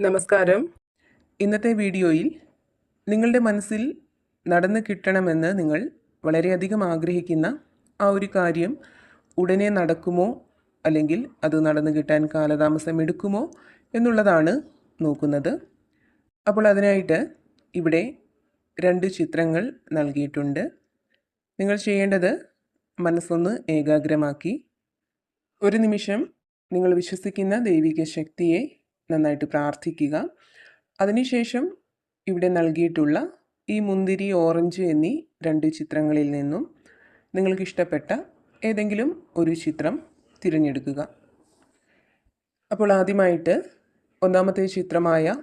നമസ്കാരം. ഇന്നത്തെ വീഡിയോയിൽ നിങ്ങളുടെ മനസ്സിൽ നടന്നു കിട്ടണമെന്ന് നിങ്ങൾ വളരെയധികം ആഗ്രഹിക്കുന്ന ആ ഒരു കാര്യം ഉടനെ നടക്കുമോ? അല്ലെങ്കിൽ അത് നടന്നു കിട്ടാൻ കാലതാമസം എടുക്കുമോ? എന്നുള്ളതാണ് നോക്കുന്നത്. അപ്പോൾ അതിനായിട്ട് ഇവിടെ രണ്ട് ചിത്രങ്ങൾ നൽകിയിട്ടുണ്ട്. നിങ്ങൾ ചെയ്യേണ്ടത് മനസ്സൊന്ന് ഏകാഗ്രമാക്കി. ഒരു നിമിഷം നിങ്ങൾ വിശ്വസിക്കുന്ന ദൈവിക ശക്തിയെ നന്നായിട്ട് പ്രാർത്ഥിക്കുക. അതിനുശേഷം ഇവിടെ നൽകിയിട്ടുള്ള ഈ മുന്തിരി ഓറഞ്ച് എന്നീ രണ്ട് ചിത്രങ്ങളിൽ നിന്നും നിങ്ങൾക്ക് ഇഷ്ടപ്പെട്ട ഏതെങ്കിലും ഒരു ചിത്രം തിരഞ്ഞെടുക്കുക. അപ്പോൾ ആദ്യമായിട്ട് ഒന്നാമത്തെ ചിത്രമായ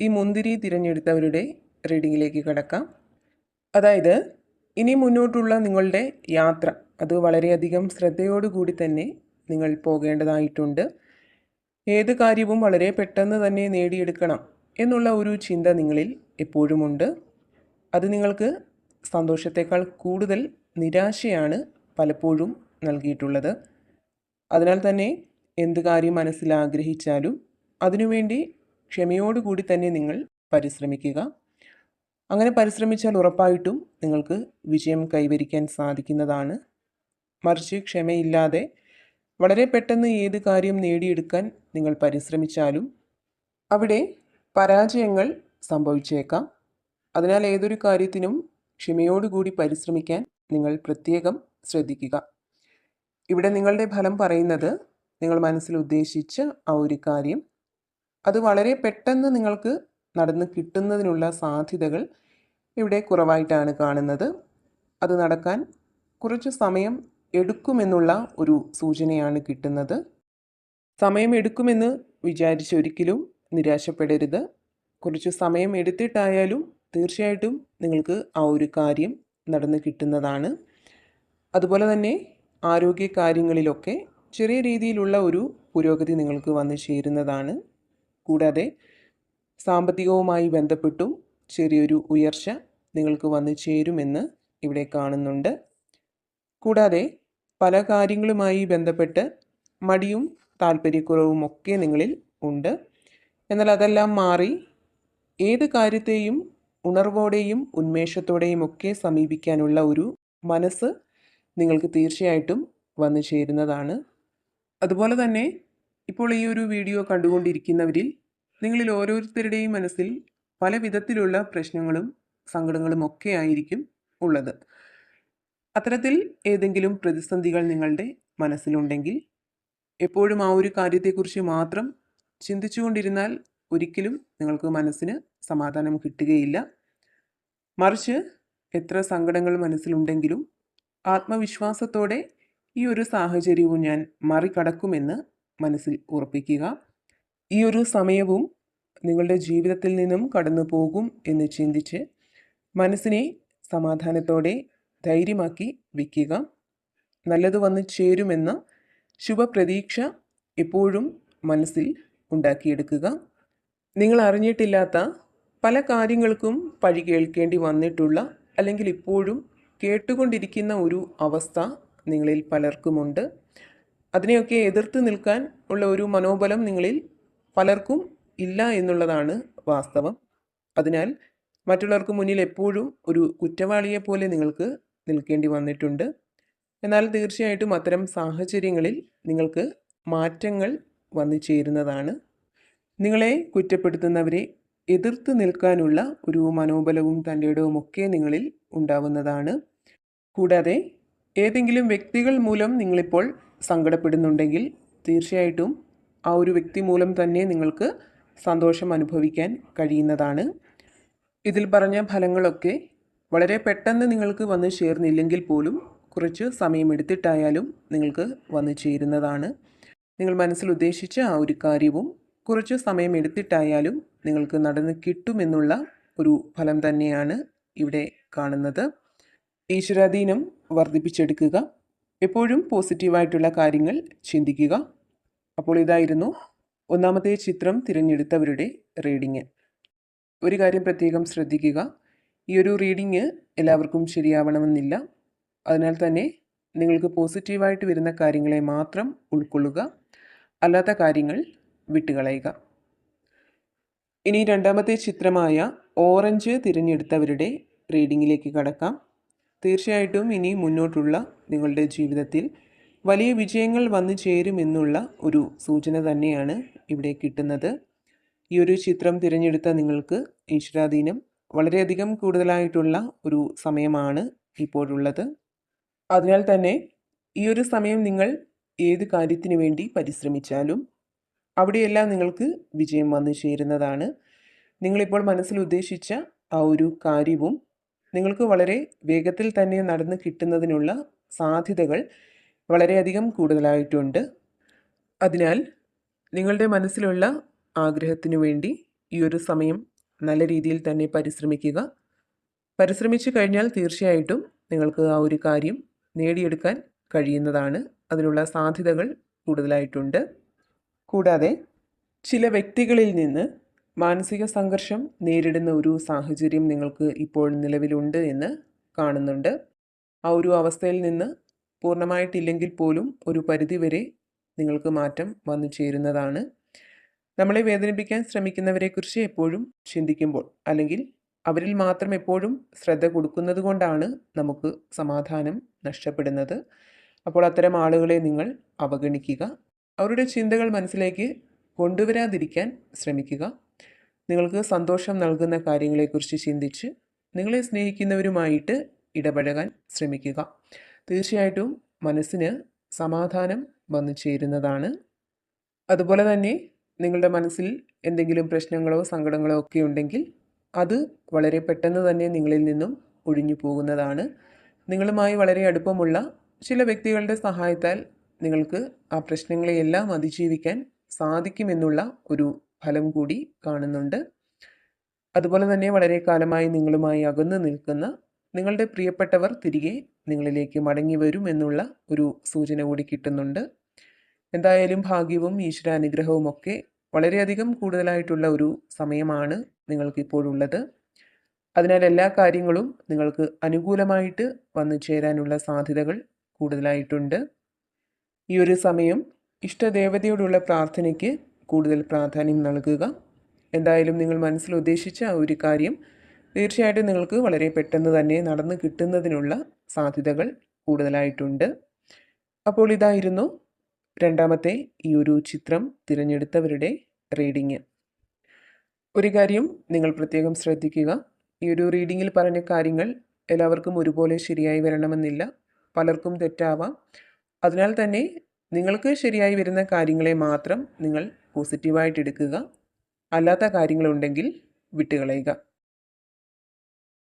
ഈ മുന്തിരി തിരഞ്ഞെടുത്തവരുടെ റീഡിങ്ങിലേക്ക് കിടക്കാം. അതായത് ഇനി മുന്നോട്ടുള്ള നിങ്ങളുടെ യാത്ര അത് വളരെയധികം ശ്രദ്ധയോടുകൂടി തന്നെ നിങ്ങൾ പോകേണ്ടതായിട്ടുണ്ട്. ഏത് കാര്യവും വളരെ പെട്ടെന്ന് തന്നെ നേടിയെടുക്കണം എന്നുള്ള ഒരു ചിന്ത നിങ്ങളിൽ എപ്പോഴുമുണ്ട്. അത് നിങ്ങൾക്ക് സന്തോഷത്തേക്കാൾ കൂടുതൽ നിരാശയാണ് പലപ്പോഴും നൽകിയിട്ടുള്ളത്. അതിനാൽ തന്നെ എന്ത് കാര്യം മനസ്സിൽ ആഗ്രഹിച്ചാലും അതിനുവേണ്ടി ക്ഷമയോടുകൂടി തന്നെ നിങ്ങൾ പരിശ്രമിക്കുക. അങ്ങനെ പരിശ്രമിച്ചാൽ ഉറപ്പായിട്ടും നിങ്ങൾക്ക് വിജയം കൈവരിക്കാൻ സാധിക്കുന്നതാണ്. മറിച്ച് ക്ഷമയില്ലാതെ വളരെ പെട്ടെന്ന് ഏത് കാര്യം നേടിയെടുക്കാൻ നിങ്ങൾ പരിശ്രമിച്ചാലും അവിടെ പരാജയങ്ങൾ സംഭവിച്ചേക്കാം. അതിനാൽ ഏതൊരു കാര്യത്തിനും ക്ഷമയോടുകൂടി പരിശ്രമിക്കാൻ നിങ്ങൾ പ്രത്യേകം ശ്രദ്ധിക്കുക. ഇവിടെ നിങ്ങളുടെ ഫലം പറയുന്നത് നിങ്ങൾ മനസ്സിൽ ഉദ്ദേശിച്ച ആ ഒരു കാര്യം. അത് വളരെ പെട്ടെന്ന് നിങ്ങൾക്ക് നടന്ന് കിട്ടുന്നതിനുള്ള സാധ്യതകൾ ഇവിടെ കുറവായിട്ടാണ് കാണുന്നത്. അത് നടക്കാൻ കുറച്ച് സമയം എടുക്കുമെന്നുള്ള ഒരു സൂചനയാണ് കിട്ടുന്നത്. സമയം എടുക്കുമെന്ന് വിചാരിച്ചൊരിക്കലും നിരാശപ്പെടരുത്. കുറച്ച് സമയം എടുത്തിട്ടായാലും തീർച്ചയായിട്ടും നിങ്ങൾക്ക് ആ ഒരു കാര്യം നടന്ന് കിട്ടുന്നതാണ്. അതുപോലെ തന്നെ ആരോഗ്യ കാര്യങ്ങളിലൊക്കെ ചെറിയ രീതിയിലുള്ള ഒരു പുരോഗതി നിങ്ങൾക്ക് വന്നു ചേരുന്നതാണ്. കൂടാതെ സാമ്പത്തികവുമായി ബന്ധപ്പെട്ടും ചെറിയൊരു ഉയർച്ച നിങ്ങൾക്ക് വന്നു ചേരുമെന്ന് ഇവിടെ കാണുന്നുണ്ട്. കൂടാതെ പല കാര്യങ്ങളുമായി ബന്ധപ്പെട്ട് മടിയും താല്പര്യക്കുറവും ഒക്കെ നിങ്ങളിൽ ഉണ്ട്. എന്നാൽ അതെല്ലാം മാറി ഏത് കാര്യത്തെയും ഉണർവോടെയും ഉന്മേഷത്തോടെയും ഒക്കെ സമീപിക്കാനുള്ള ഒരു മനസ്സ് നിങ്ങൾക്ക് തീർച്ചയായിട്ടും വന്നു ചേരുന്നതാണ്. അതുപോലെ തന്നെ ഇപ്പോൾ ഈ ഒരു വീഡിയോ കണ്ടുകൊണ്ടിരിക്കുന്നവരിൽ നിങ്ങളിൽ ഓരോരുത്തരുടെയും മനസ്സിൽ പല വിധത്തിലുള്ള പ്രശ്നങ്ങളും സങ്കടങ്ങളും ഒക്കെ ആയിരിക്കും ഉള്ളത്. അത്തരത്തിൽ ഏതെങ്കിലും പ്രതിസന്ധികൾ നിങ്ങളുടെ മനസ്സിലുണ്ടെങ്കിൽ എപ്പോഴും ആ ഒരു കാര്യത്തെക്കുറിച്ച് മാത്രം ചിന്തിച്ചുകൊണ്ടിരുന്നാൽ ഒരിക്കലും നിങ്ങൾക്ക് മനസ്സിന് സമാധാനം കിട്ടുകയില്ല. മറിച്ച് എത്ര സങ്കടങ്ങൾ മനസ്സിലുണ്ടെങ്കിലും ആത്മവിശ്വാസത്തോടെ ഈ ഒരു സാഹചര്യവും ഞാൻ മറികടക്കുമെന്ന് മനസ്സിൽ ഉറപ്പിക്കുക. ഈ ഒരു സമയവും നിങ്ങളുടെ ജീവിതത്തിൽ നിന്നും കടന്നു പോകും എന്ന് ചിന്തിച്ച് മനസ്സിനെ സമാധാനത്തോടെ ധൈര്യമാക്കി വിൽക്കുക നല്ലത് വന്ന് ചേരുമെന്ന ശുഭപ്രതീക്ഷ എപ്പോഴും മനസ്സിൽ ഉണ്ടാക്കിയെടുക്കുക. നിങ്ങൾ അറിഞ്ഞിട്ടില്ലാത്ത പല കാര്യങ്ങൾക്കും പഴി കേൾക്കേണ്ടി വന്നിട്ടുള്ള അല്ലെങ്കിൽ ഇപ്പോഴും കേട്ടുകൊണ്ടിരിക്കുന്ന ഒരു അവസ്ഥ നിങ്ങളിൽ പലർക്കുമുണ്ട്. അതിനെയൊക്കെ എതിർത്ത് നിൽക്കാൻ ഉള്ള ഒരു മനോബലം നിങ്ങളിൽ പലർക്കും ഇല്ല എന്നുള്ളതാണ് വാസ്തവം. അതിനാൽ മറ്റുള്ളവർക്ക് മുന്നിൽ എപ്പോഴും ഒരു കുറ്റവാളിയെ പോലെ നിങ്ങൾക്ക് നിൽക്കേണ്ടി വന്നിട്ടുണ്ട്. എന്നാൽ തീർച്ചയായിട്ടും അത്തരം സാഹചര്യങ്ങളിൽ നിങ്ങൾക്ക് മാറ്റങ്ങൾ വന്നു ചേരുന്നതാണ്. നിങ്ങളെ കുറ്റപ്പെടുത്തുന്നവരെ എതിർത്ത് നിൽക്കാനുള്ള ഒരു മനോബലവും തന്റെ ഇടവുമൊക്കെ നിങ്ങളിൽ ഉണ്ടാവുന്നതാണ്. കൂടാതെ ഏതെങ്കിലും വ്യക്തികൾ മൂലം നിങ്ങളിപ്പോൾ സങ്കടപ്പെടുന്നുണ്ടെങ്കിൽ തീർച്ചയായിട്ടും ആ ഒരു വ്യക്തി മൂലം തന്നെ നിങ്ങൾക്ക് സന്തോഷം അനുഭവിക്കാൻ കഴിയുന്നതാണ്. ഇതിൽ പറഞ്ഞ ഫലങ്ങളൊക്കെ വളരെ പെട്ടെന്ന് നിങ്ങൾക്ക് വന്ന് ചേർന്നില്ലെങ്കിൽ പോലും കുറച്ച് സമയമെടുത്തിട്ടായാലും നിങ്ങൾക്ക് വന്നു ചേരുന്നതാണ്. നിങ്ങൾ മനസ്സിൽ ഉദ്ദേശിച്ച ആ ഒരു കാര്യവും കുറച്ച് സമയമെടുത്തിട്ടായാലും നിങ്ങൾക്ക് നടന്ന് കിട്ടുമെന്നുള്ള ഒരു ഫലം തന്നെയാണ് ഇവിടെ കാണുന്നത്. ഈശ്വരാധീനം വർദ്ധിപ്പിച്ചെടുക്കുക എപ്പോഴും പോസിറ്റീവായിട്ടുള്ള കാര്യങ്ങൾ ചിന്തിക്കുക. അപ്പോൾ ഇതായിരുന്നു ഒന്നാമത്തെ ചിത്രം തിരഞ്ഞെടുത്തവരുടെ റീഡിങ്. ഒരു കാര്യം പ്രത്യേകം ശ്രദ്ധിക്കുക ഈ ഒരു റീഡിങ് എല്ലാവർക്കും ശരിയാവണമെന്നില്ല. അതിനാൽ തന്നെ നിങ്ങൾക്ക് പോസിറ്റീവായിട്ട് വരുന്ന കാര്യങ്ങളെ മാത്രം ഉൾക്കൊള്ളുക. അല്ലാത്ത കാര്യങ്ങൾ വിട്ടുകളയുക. ഇനി രണ്ടാമത്തെ ചിത്രമായ ഓറഞ്ച് തിരഞ്ഞെടുത്തവരുടെ റീഡിങ്ങിലേക്ക് കടക്കാം. തീർച്ചയായിട്ടും ഇനി മുന്നോട്ടുള്ള നിങ്ങളുടെ ജീവിതത്തിൽ വലിയ വിജയങ്ങൾ വന്നു ചേരുമെന്നുള്ള ഒരു സൂചന തന്നെയാണ് ഇവിടെ കിട്ടുന്നത്. ഈ ഒരു ചിത്രം തിരഞ്ഞെടുത്ത നിങ്ങൾക്ക് ഈശ്വരാധീനം വളരെയധികം കൂടുതലായിട്ടുള്ള ഒരു സമയമാണ് ഇപ്പോഴുള്ളത്. അതിനാൽ തന്നെ ഈ ഒരു സമയം നിങ്ങൾ ഏത് കാര്യത്തിന് വേണ്ടി പരിശ്രമിച്ചാലും അവിടെയെല്ലാം നിങ്ങൾക്ക് വിജയം വന്നു ചേരുന്നതാണ്. നിങ്ങളിപ്പോൾ മനസ്സിൽ ഉദ്ദേശിച്ച ആ ഒരു കാര്യവും നിങ്ങൾക്ക് വളരെ വേഗത്തിൽ തന്നെ നടന്ന് കിട്ടുന്നതിനുള്ള സാധ്യതകൾ വളരെയധികം കൂടുതലായിട്ടുണ്ട്. അതിനാൽ നിങ്ങളുടെ മനസ്സിലുള്ള ആഗ്രഹത്തിനു വേണ്ടി ഈ ഒരു സമയം നല്ല രീതിയിൽ തന്നെ പരിശ്രമിക്കുക. പരിശ്രമിച്ചു കഴിഞ്ഞാൽ തീർച്ചയായിട്ടും നിങ്ങൾക്ക് ആ ഒരു കാര്യം നേടിയെടുക്കാൻ കഴിയുന്നതാണ്. അതിനുള്ള സാധ്യതകൾ കൂടുതലായിട്ടുണ്ട്. കൂടാതെ ചില വ്യക്തികളിൽ നിന്ന് മാനസിക സംഘർഷം നേരിടുന്ന ഒരു സാഹചര്യം നിങ്ങൾക്ക് ഇപ്പോൾ നിലവിലുണ്ട് എന്ന് കാണുന്നുണ്ട്. ആ ഒരു അവസ്ഥയിൽ നിന്ന് പൂർണമായിട്ടില്ലെങ്കിൽ പോലും ഒരു പരിധിവരെ നിങ്ങൾക്ക് മാറ്റം വന്നു ചേരുന്നതാണ്. നമ്മളെ വേദനിപ്പിക്കാൻ ശ്രമിക്കുന്നവരെക്കുറിച്ച് എപ്പോഴും ചിന്തിക്കുമ്പോൾ അല്ലെങ്കിൽ അവരിൽ മാത്രം എപ്പോഴും ശ്രദ്ധ കൊടുക്കുന്നത് കൊണ്ടാണ് നമുക്ക് സമാധാനം നഷ്ടപ്പെടുന്നത്. അപ്പോൾ അത്തരം ആളുകളെ നിങ്ങൾ അവഗണിക്കുക. അവരുടെ ചിന്തകൾ മനസ്സിലേക്ക് കൊണ്ടുവരാതിരിക്കാൻ ശ്രമിക്കുക. നിങ്ങൾക്ക് സന്തോഷം നൽകുന്ന കാര്യങ്ങളെക്കുറിച്ച് ചിന്തിച്ച് നിങ്ങളെ സ്നേഹിക്കുന്നവരുമായിട്ട് ഇടപഴകാൻ ശ്രമിക്കുക. തീർച്ചയായിട്ടും മനസ്സിന് സമാധാനം വന്നു ചേരുന്നതാണ്. അതുപോലെ തന്നെ നിങ്ങളുടെ മനസ്സിൽ എന്തെങ്കിലും പ്രശ്നങ്ങളോ സങ്കടങ്ങളോ ഒക്കെ ഉണ്ടെങ്കിൽ അത് വളരെ പെട്ടെന്ന് തന്നെ നിങ്ങളിൽ നിന്നും ഒഴിഞ്ഞു പോകുന്നതാണ്. നിങ്ങളുമായി വളരെ അടുപ്പമുള്ള ചില വ്യക്തികളുടെ സഹായത്താൽ നിങ്ങൾക്ക് ആ പ്രശ്നങ്ങളെയെല്ലാം അതിജീവിക്കാൻ സാധിക്കുമെന്നുള്ള ഒരു ഫലം കൂടി കാണുന്നുണ്ട്. അതുപോലെ തന്നെ വളരെ കാലമായി നിങ്ങളുമായി അകന്നു നിൽക്കുന്ന നിങ്ങളുടെ പ്രിയപ്പെട്ടവർ തിരികെ നിങ്ങളിലേക്ക് മടങ്ങി വരും എന്നുള്ള ഒരു സൂചന കൂടി കിട്ടുന്നുണ്ട്. എന്തായാലും ഭാഗ്യവും ഈശ്വരാനുഗ്രഹവും ഒക്കെ വളരെയധികം കൂടുതലായിട്ടുള്ള ഒരു സമയമാണ് നിങ്ങൾക്കിപ്പോഴുള്ളത്. അതിനാൽ എല്ലാ കാര്യങ്ങളും നിങ്ങൾക്ക് അനുകൂലമായിട്ട് വന്നു ചേരാനുള്ള സാധ്യതകൾ കൂടുതലായിട്ടുണ്ട്. ഈ ഒരു സമയം ഇഷ്ടദേവതയോടുള്ള പ്രാർത്ഥനയ്ക്ക് കൂടുതൽ പ്രാധാന്യം നൽകുക. എന്തായാലും നിങ്ങൾ മനസ്സിൽ ഉദ്ദേശിച്ച ആ ഒരു കാര്യം തീർച്ചയായിട്ടും നിങ്ങൾക്ക് വളരെ പെട്ടെന്ന് തന്നെ നടന്നു കിട്ടുന്നതിനുള്ള സാധ്യതകൾ കൂടുതലായിട്ടുണ്ട്. അപ്പോൾ ഇതായിരുന്നു രണ്ടാമത്തെ ഈ ഒരു ചിത്രം തിരഞ്ഞെടുത്തവരുടെ റീഡിങ്. ഒരു കാര്യം നിങ്ങൾ പ്രത്യേകം ശ്രദ്ധിക്കുക. ഈ ഒരു റീഡിങ്ങിൽ പറഞ്ഞ കാര്യങ്ങൾ എല്ലാവർക്കും ഒരുപോലെ ശരിയായി വരണമെന്നില്ല. പലർക്കും തെറ്റാവാം. അതിനാൽ തന്നെ നിങ്ങൾക്ക് ശരിയായി വരുന്ന കാര്യങ്ങളെ മാത്രം നിങ്ങൾ പോസിറ്റീവായിട്ട് എടുക്കുക. അല്ലാത്ത കാര്യങ്ങളുണ്ടെങ്കിൽ വിട്ടുകളയുക.